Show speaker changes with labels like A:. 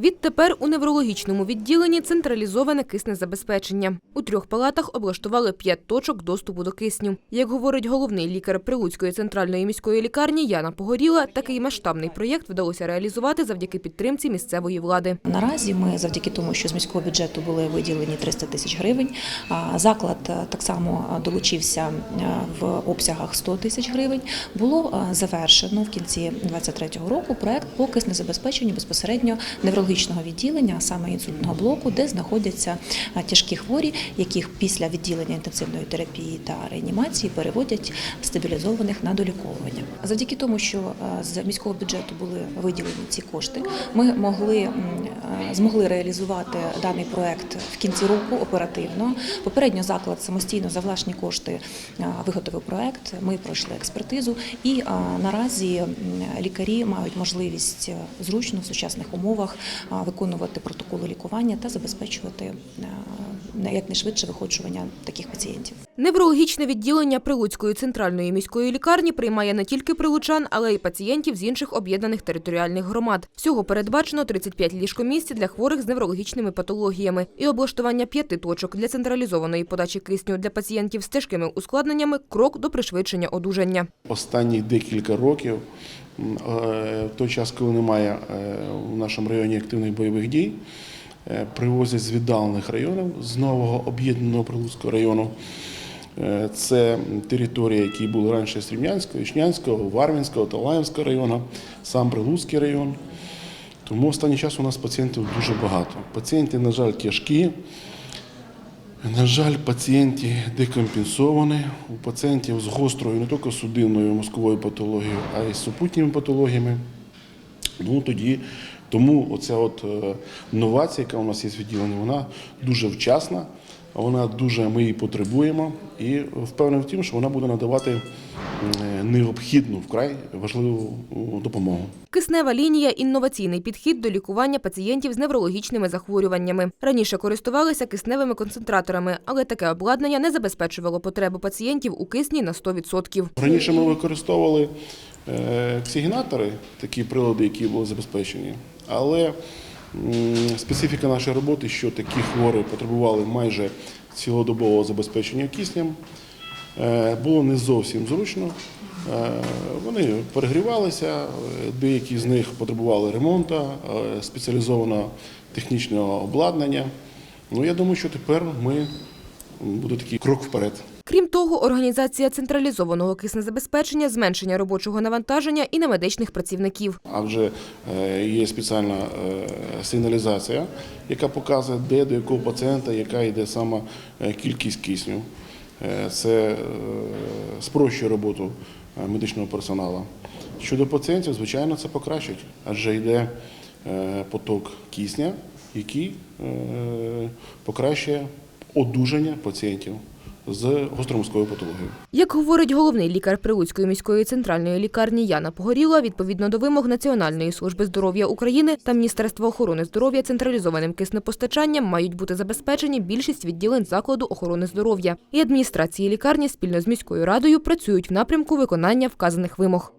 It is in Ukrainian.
A: Відтепер у неврологічному відділенні централізоване киснезабезпечення. У трьох палатах облаштували п'ять точок доступу до кисню. Як говорить головний лікар Прилуцької центральної міської лікарні Яна Погоріла, такий масштабний проєкт вдалося реалізувати завдяки підтримці місцевої влади.
B: Наразі ми завдяки тому, що з міського бюджету були виділені 300 тисяч гривень. Заклад так само долучився в обсягах 100 тисяч гривень. Було завершено в кінці 2023 року проект по киснезабезпеченню безпосередньо неврологічного відділення, а саме інсультного блоку, де знаходяться тяжкі хворі, яких після відділення інтенсивної терапії та реанімації переводять стабілізованих на доліковування. Завдяки тому, що з міського бюджету були виділені ці кошти, ми могли змогли реалізувати даний проект в кінці року оперативно. Попередньо заклад самостійно за власні кошти виготовив проект. Ми пройшли експертизу, і наразі лікарі мають можливість зручно в сучасних умовах виконувати протоколи лікування та забезпечувати е, якнайшвидше виходжування таких пацієнтів.
A: Неврологічне відділення Прилуцької центральної міської лікарні приймає не тільки прилучан, але й пацієнтів з інших об'єднаних територіальних громад. Всього передбачено 35 ліжкомісць для хворих з неврологічними патологіями і облаштування п'яти точок для централізованої подачі кисню для пацієнтів з тяжкими ускладненнями – крок до пришвидшення одужання.
C: Останні декілька років, е, в той час, коли немає е, в нашому районі активних бойових дій, е, привозять з віддалених районів, з нового об'єднаного Прилуцького району. Е, Це території, які були раніше Срібнянського, Ічнянського, Варвінського, Талаївського району, сам Прилуцький район. Тому останній час у нас пацієнтів дуже багато. Пацієнти, на жаль, тяжкі. На жаль, пацієнти декомпенсовані. У пацієнтів з гострою не тільки судинною мозковою патологією, а й з супутніми патологіями. Ну тоді тому оця от е, новація, яка у нас є в відділенні, вона дуже вчасна, вона дуже ми її потребуємо і впевнений в тім, що вона буде надавати е, необхідну вкрай важливу допомогу.
A: Киснева лінія – інноваційний підхід до лікування пацієнтів з неврологічними захворюваннями. Раніше користувалися кисневими концентраторами, але таке обладнання не забезпечувало потребу пацієнтів у кисні на 100%.
C: Раніше ми використовували е, оксигенатори, такі прилади, які були забезпечені. Але специфіка нашої роботи, що такі хворі потребували майже цілодобового забезпечення киснем, е, було не зовсім зручно. Е, Вони перегрівалися, е, деякі з них потребували ремонту, спеціалізованого технічного обладнання. Ну, я думаю, що тепер ми буде такий крок вперед.
A: Крім того, організація централізованого киснезабезпечення, зменшення робочого навантаження і на медичних працівників.
C: А вже е, є спеціальна е, сигналізація, яка показує, де до якого пацієнта, яка йде саме е, кількість кисню. Це спрощує роботу медичного персоналу. Щодо пацієнтів, звичайно, це покращить, адже йде поток кисня, який покращує одужання пацієнтів з гостромозковою патологією.
A: Як говорить головний лікар Прилуцької міської центральної лікарні Яна Погоріла, відповідно до вимог Національної служби здоров'я України та Міністерства охорони здоров'я централізованим киснепостачанням мають бути забезпечені більшість відділень закладу охорони здоров'я. І адміністрації лікарні спільно з міською радою працюють в напрямку виконання вказаних вимог.